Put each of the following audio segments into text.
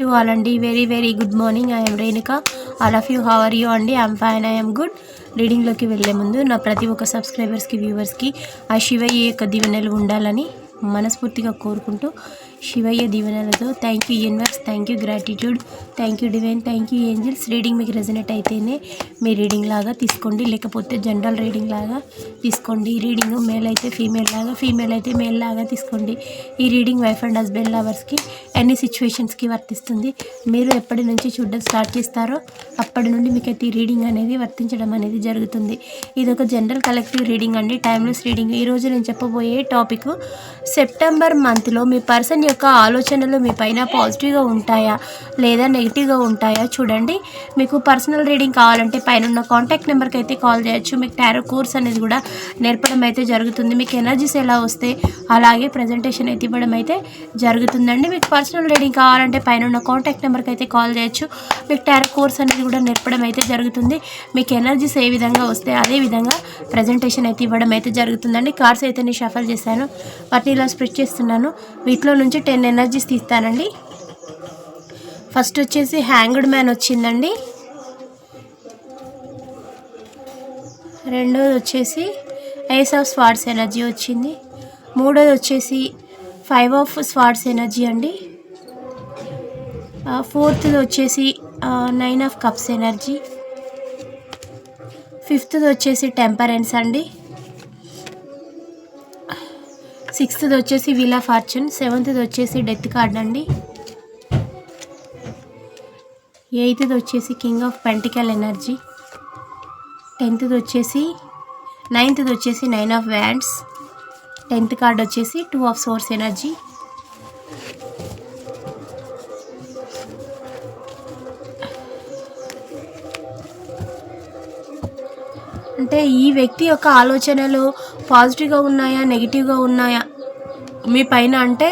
To all అండి very very good morning I'm Renuka all of you how are you అండి I'm fine I'm good రీడింగ్లోకి వెళ్ళే ముందు నా ప్రతి ఒక్క సబ్స్క్రైబర్స్కి వ్యూవర్స్కి ఆ శివయ్య యొక్క దీవెనలు ఉండాలని మనస్ఫూర్తిగా కోరుకుంటూ శివయ్య దీవెనలతో thank you universe thank you gratitude thank you divine thank you angels reading మీకు రెజనేట్ అయితేనే మీ రీడింగ్ లాగా తీసుకోండి. లేకపోతే జనరల్ రీడింగ్ లాగా తీసుకోండి. ఈ రీడింగ్ మేల్ అయితే ఫీమేల్ లాగా ఫీమేల్ అయితే మేల్ లాగా తీసుకోండి. ఈ రీడింగ్ వైఫ్ అండ్ హస్బెండ్ లవర్స్కి ఎన్ని సిచ్యువేషన్స్కి వర్తిస్తుంది మీరు ఎప్పటి నుంచి చూడడం స్టార్ట్ చేస్తారో అప్పటి నుండి మీకు అయితే ఈ రీడింగ్ అనేది వర్తించడం అనేది జరుగుతుంది. ఇది ఒక జనరల్ కలెక్టివ్ రీడింగ్ అండి టైమ్లెస్ రీడింగ్ ఈరోజు నేను చెప్పబోయే టాపిక్ సెప్టెంబర్ మంత్లో మీ పర్సన్ యొక్క ఆలోచనలు మీ పైన పాజిటివ్గా ఉంటాయా లేదా నెగిటివ్గా ఉంటాయా చూడండి. మీకు పర్సనల్ రీడింగ్ కావాలంటే పైన ఉన్న కాంటాక్ట్ నెంబర్కి అయితే కాల్ చేయొచ్చు. మీకు టారో కోర్స్ అనేది కూడా నేర్పడం అయితే జరుగుతుంది. మీకు ఎనర్జీస్ ఎలా వస్తే అలాగే ప్రజెంటేషన్ అయితే ఇవ్వడం అయితే జరుగుతుందండి. మీకు పర్సనల్ రీడింగ్ కావాలంటే పైన ఉన్న కాంటాక్ట్ నెంబర్కి అయితే కాల్ చేయొచ్చు. మీకు టారో కోర్స్ అనేది కూడా నేర్పడం అయితే జరుగుతుంది. మీకు ఎనర్జీస్ ఏ విధంగా వస్తే అదే విధంగా ప్రజెంటేషన్ అయితే ఇవ్వడం అయితే జరుగుతుందండి. కార్స్ అయితే నేను షఫల్ చేశాను. వాటిని ఇలా స్ప్రెడ్ చేస్తున్నాను. వీటిలో నుంచి టెన్ ఎనర్జీస్ తీస్తానండి. ఫస్ట్ వచ్చేసి హ్యాంగ్డ్ మ్యాన్ వచ్చిందండి. రెండోది వచ్చేసి ఐస్ ఆఫ్ స్వార్ట్స్ ఎనర్జీ వచ్చింది. మూడోది వచ్చేసి ఫైవ్ ఆఫ్ స్వార్ట్స్ ఎనర్జీ అండి. ఫోర్త్ది వచ్చేసి నైన్ ఆఫ్ కప్స్ ఎనర్జీ. ఫిఫ్త్ది వచ్చేసి టెంపరెన్స్ అండి. సిక్స్త్ది వచ్చేసి వీల్ ఆఫ్ ఫార్చ్యూన్. సెవెంత్ది వచ్చేసి డెత్ కార్డ్ అండి. ఎయిత్ది వచ్చేసి కింగ్ ఆఫ్ పెంటికల్ ఎనర్జీ. టెన్త్ది వచ్చేసి నైన్త్ది వచ్చేసి nine of wands. Tenth card వచ్చేసి టూ ఆఫ్ సోర్స్ ఎనర్జీ. అంటే ఈ వ్యక్తి యొక్క ఆలోచనలు పాజిటివ్గా ఉన్నాయా నెగిటివ్గా ఉన్నాయా? మీ పైన అంటే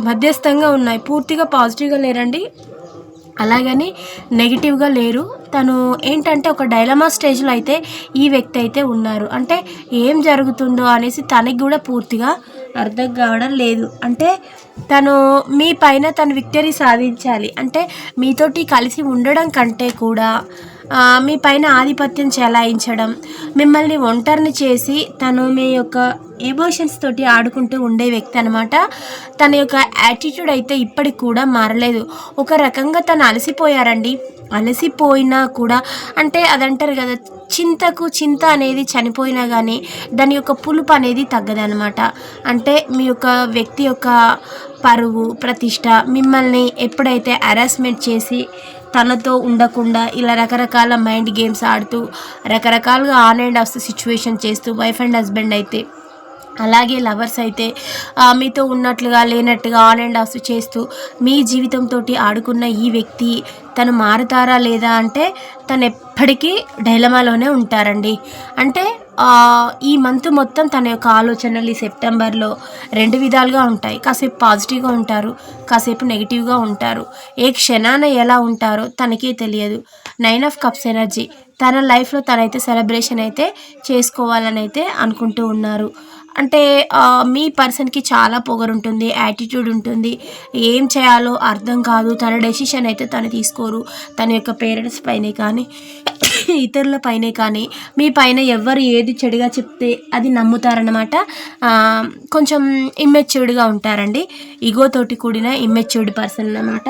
మధ్యస్థంగా ఉన్నాయి. పూర్తిగా పాజిటివ్గా లేరండి. అలాగని నెగిటివ్గా లేరు. తను ఏంటంటే ఒక డైలమా స్టేజ్లో అయితే ఈ వ్యక్తి అయితే ఉన్నారు. అంటే ఏం జరుగుతుందో అనేసి తనకి కూడా పూర్తిగా అర్థం కావడం లేదు. అంటే తను మీ పైన తను విక్టరీ సాధించాలి. అంటే మీతోటి కలిసి ఉండడం కంటే కూడా మీ పైన ఆధిపత్యం చెలాయించడం మిమ్మల్ని ఒంటరిని చేసి తను మీ యొక్క ఎమోషన్స్ తోటి ఆడుకుంటూ ఉండే వ్యక్తి అనమాట తన యొక్క యాటిట్యూడ్ అయితే ఇప్పటికి కూడా మారలేదు. ఒక రకంగా తను అలసిపోయారండి. అలసిపోయినా కూడా అంటే అదంటారు కదా చింతకు చింత అనేది చనిపోయినా కానీ దాని యొక్క పులుపు అనేది తగ్గదనమాట అంటే మీ యొక్క వ్యక్తి యొక్క పరువు ప్రతిష్ట మిమ్మల్ని ఎప్పుడైతే హరాస్మెంట్ చేసి తనతో ఉండకుండా ఇలా రకరకాల మైండ్ గేమ్స్ ఆడుతూ రకరకాలుగా ఆన్ అండ్ ఆఫ్ సిచ్యువేషన్ చేస్తూ వైఫ్ అండ్ హస్బెండ్ అయితే అలాగే లవర్స్ అయితే మీతో ఉన్నట్లుగా లేనట్టుగా ఆన్ అండ్ ఆఫ్ చేస్తూ మీ జీవితంతో ఆడుకున్న ఈ వ్యక్తి తను మారుతారా లేదా అంటే తను ఎప్పటికీ డైలమాలోనే ఉంటారండి. అంటే ఈ మంత్ మొత్తం తన యొక్క ఆలోచనలు ఈ సెప్టెంబర్లో రెండు విధాలుగా ఉంటాయి. కాసేపు పాజిటివ్గా ఉంటారు కాసేపు నెగిటివ్గా ఉంటారు. ఏ క్షణాన ఎలా ఉంటారో తనకే తెలియదు. నైన్ ఆఫ్ కప్స్ ఎనర్జీ తన లైఫ్లో తనైతే సెలబ్రేషన్ అయితే చేసుకోవాలని అయితే అనుకుంటూ ఉన్నారు. అంటే మీ పర్సన్కి చాలా పొగరు ఉంటుంది యాటిట్యూడ్ ఉంటుంది. ఏం చేయాలో అర్థం కాదు. తన డెసిషన్ అయితే తను తీసుకోరు. తన యొక్క పేరెంట్స్ పైనే కానీ. ఇతరుల పైనే కానీ మీ పైన ఎవరు ఏది చెడుగా చెప్తే అది నమ్ముతారనమాట కొంచెం ఇమ్మెచ్యూర్డ్గా ఉంటారండి. ఈగోతోటి కూడిన ఇమ్మెచ్యూర్డ్ పర్సన్ అన్నమాట.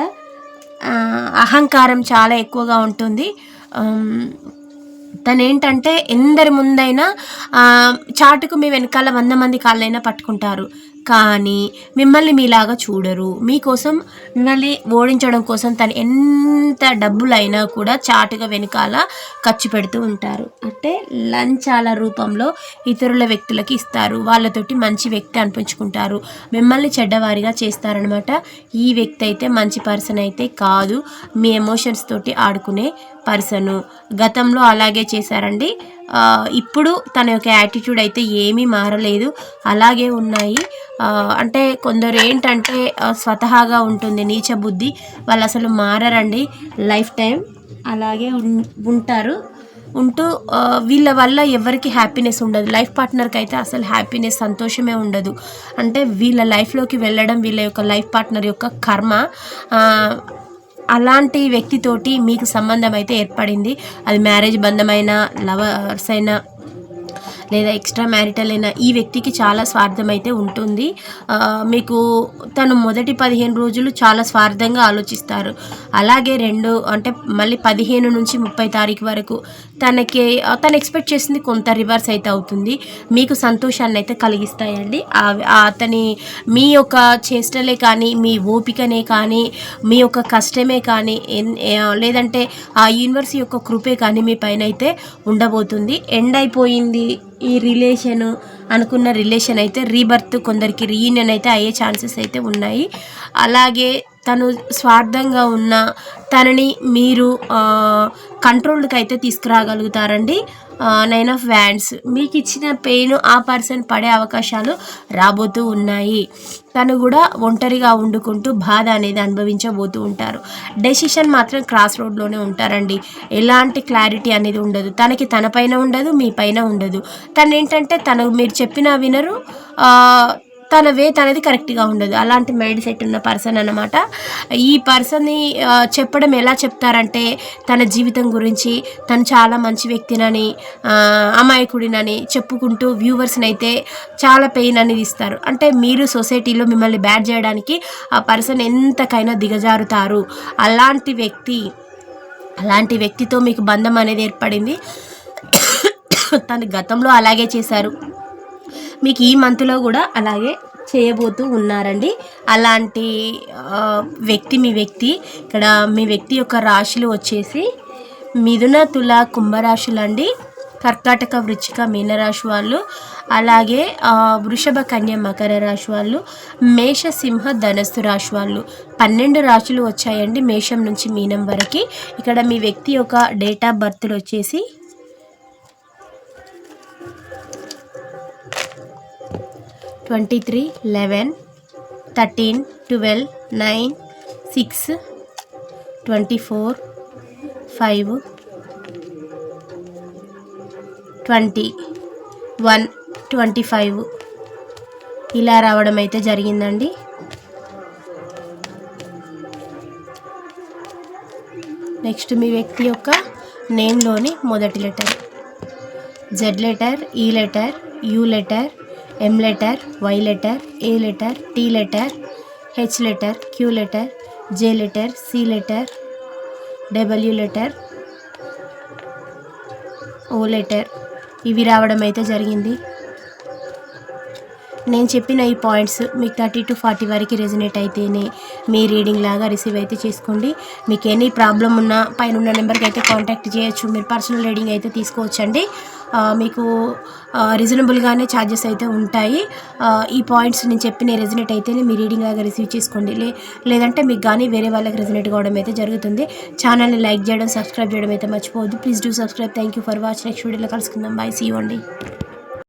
అహంకారం చాలా ఎక్కువగా ఉంటుంది. తను ఏంటంటే ఎందరి ముందైనా చాటుకు మీ వెనకాల వంద మంది కాళ్ళైనా పట్టుకుంటారు. కానీ మిమ్మల్ని మీలాగా చూడరు. మీకోసం మిమ్మల్ని ఓడించడం కోసం తను ఎంత డబ్బులైనా కూడా చాటుగా వెనకాల ఖర్చు పెడుతూ ఉంటారు. అంటే లంచాల రూపంలో ఇతరుల వ్యక్తులకి ఇస్తారు. వాళ్ళతోటి మంచి వ్యక్తి అనిపించుకుంటారు. మిమ్మల్ని చెడ్డవారిగా చేస్తారనమాట ఈ వ్యక్తి అయితే మంచి పర్సన్ అయితే కాదు. మీ ఎమోషన్స్ తోటి ఆడుకునే పర్సను. గతంలో అలాగే చేశారండి. ఇప్పుడు తన యొక్క యాటిట్యూడ్ అయితే ఏమీ మారలేదు. అలాగే ఉన్నాయి. అంటే కొందరు ఏంటంటే స్వతహాగా ఉంటుంది నీచ బుద్ధి. వాళ్ళు అసలు మారరండి. లైఫ్ టైం అలాగే ఉంటారు. ఉంటూ వీళ్ళ వల్ల ఎవరికి హ్యాపీనెస్ ఉండదు. లైఫ్ పార్ట్నర్కి అయితే అసలు హ్యాపీనెస్ సంతోషమే ఉండదు. అంటే వీళ్ళ లైఫ్లోకి వెళ్ళడం వీళ్ళ యొక్క లైఫ్ పార్ట్నర్ యొక్క కర్మ. అలాంటి వ్యక్తితోటి మీకు సంబంధం అయితే ఏర్పడింది. అది మ్యారేజ్ బంధమైన లవర్స్ అయినా లేదా ఎక్స్ట్రా మ్యారిటల్ అయినా ఈ వ్యక్తికి చాలా స్వార్థం అయితే ఉంటుంది. మీకు తను మొదటి పదిహేను రోజులు చాలా స్వార్థంగా ఆలోచిస్తారు. అలాగే రెండు అంటే మళ్ళీ పదిహేను నుంచి ముప్పై తారీఖు వరకు తనకి తను ఎక్స్పెక్ట్ చేసింది కొంత రివర్స్ అయితే అవుతుంది. మీకు సంతోషాన్ని అయితే కలిగిస్తాయండి. అతని మీ యొక్క చేష్టలే కానీ మీ ఓపికనే కానీ మీ యొక్క కష్టమే కానీ ఎన్- లేదంటే ఆ యూనివర్స్ యొక్క కృపే కానీ మీ పైన అయితే ఉండబోతుంది. ఎండ్ అయిపోయింది. ఈ రిలేషన్ అనుకున్న రిలేషన్ అయితే రీబర్త్ కొందరికి రీయూనియన్ అయితే అయ్యే ఛాన్సెస్ అయితే ఉన్నాయి. అలాగే తను స్వార్థంగా ఉన్న తనని మీరు కంట్రోల్కి అయితే తీసుకురాగలుగుతారండి. నైన్ ఆఫ్ వ్యాండ్స్ మీకు ఇచ్చిన పెయిన్ ఆ పర్సన్ పడే అవకాశాలు రాబోతూ ఉన్నాయి. తను కూడా ఒంటరిగా వండుకుంటూ బాధ అనేది అనుభవించబోతూ ఉంటారు. డెసిషన్ మాత్రం క్రాస్ రోడ్లోనే ఉంటారండి. ఎలాంటి క్లారిటీ అనేది ఉండదు. తనకి తన పైన ఉండదు మీ పైన ఉండదు. తను ఏంటంటే తను మీరు చెప్పినా వినరు. తన వేత్ అనేది కరెక్ట్గా ఉండదు. అలాంటి మైండ్ సెట్ ఉన్న పర్సన్ అన్నమాట. ఈ పర్సన్ని చెప్పడం ఎలా చెప్తారంటే తన జీవితం గురించి తను చాలా మంచి వ్యక్తినని అమాయకుడినని చెప్పుకుంటూ వ్యూవర్స్ని అయితే చాలా పెయిన్ అనేది ఇస్తారు. అంటే మీరు సొసైటీలో మిమ్మల్ని బ్యాడ్ చేయడానికి ఆ పర్సన్ ఎంతకైనా దిగజారుతారు. అలాంటి వ్యక్తి అలాంటి వ్యక్తితో మీకు బంధం అనేది ఏర్పడింది. తను గతంలో అలాగే చేశారు. మీకు ఈ మంత్లో కూడా అలాగే చేయబోతూ ఉన్నారండి. అలాంటి వ్యక్తి మీ వ్యక్తి ఇక్కడ మీ వ్యక్తి యొక్క రాశులు వచ్చేసి మిథున తుల కుంభరాశులు అండి కర్కాటక వృచ్చిక మీనరాశి వాళ్ళు అలాగే వృషభ కన్య మకర రాశి వాళ్ళు మేష సింహ ధనస్సు రాశి వాళ్ళు. పన్నెండు రాశులు వచ్చాయండి మేషం నుంచి మీనం వరకు. ఇక్కడ మీ వ్యక్తి యొక్క డేట్ ఆఫ్ బర్త్లు వచ్చేసి twenty three eleven thirteen twelve nine six twenty four five twenty one twenty five. ఇలా రావడం అయితే జరిగిందండి. నెక్స్ట్ మీ వ్యక్తి యొక్క నేమ్లోని మొదటి letter. Z letter E letter U letter M letter Y letter A letter T letter H letter Q letter J letter C letter W letter O letter ఇవి రావడం అయితే జరిగింది. నేను చెప్పిన ఈ పాయింట్స్ మీకు థర్టీ టు ఫార్టీ వరకు resonate అయితేనే మీ రీడింగ్ లాగా రిసీవ్ అయితే చేసుకోండి. మీకు ఎనీ ప్రాబ్లం ఉన్నా పైన ఉన్న నెంబర్కి అయితే కాంటాక్ట్ చేయొచ్చు. మీరు పర్సనల్ రీడింగ్ అయితే తీసుకోవచ్చండి. మీకు రీజనబుల్గానే ఛార్జెస్ అయితే ఉంటాయి. ఈ పాయింట్స్ నేను చెప్పిన రెజినేట్ అయితేనే మీ రీడింగ్ లాగా రిసీవ్ చేసుకోండి. లే లేదంటే మీకు కానీ వేరే వాళ్ళకి రెజినేట్ కావడం అయితే జరుగుతుంది. ఛానల్ని లైక్ చేయడం సబ్స్క్రైబ్ చేయడం అయితే మర్చిపోవద్దు. Please do subscribe thank you for watch next వీడియోలో కలుసుకుందాం. బాయ్ సీ అండి.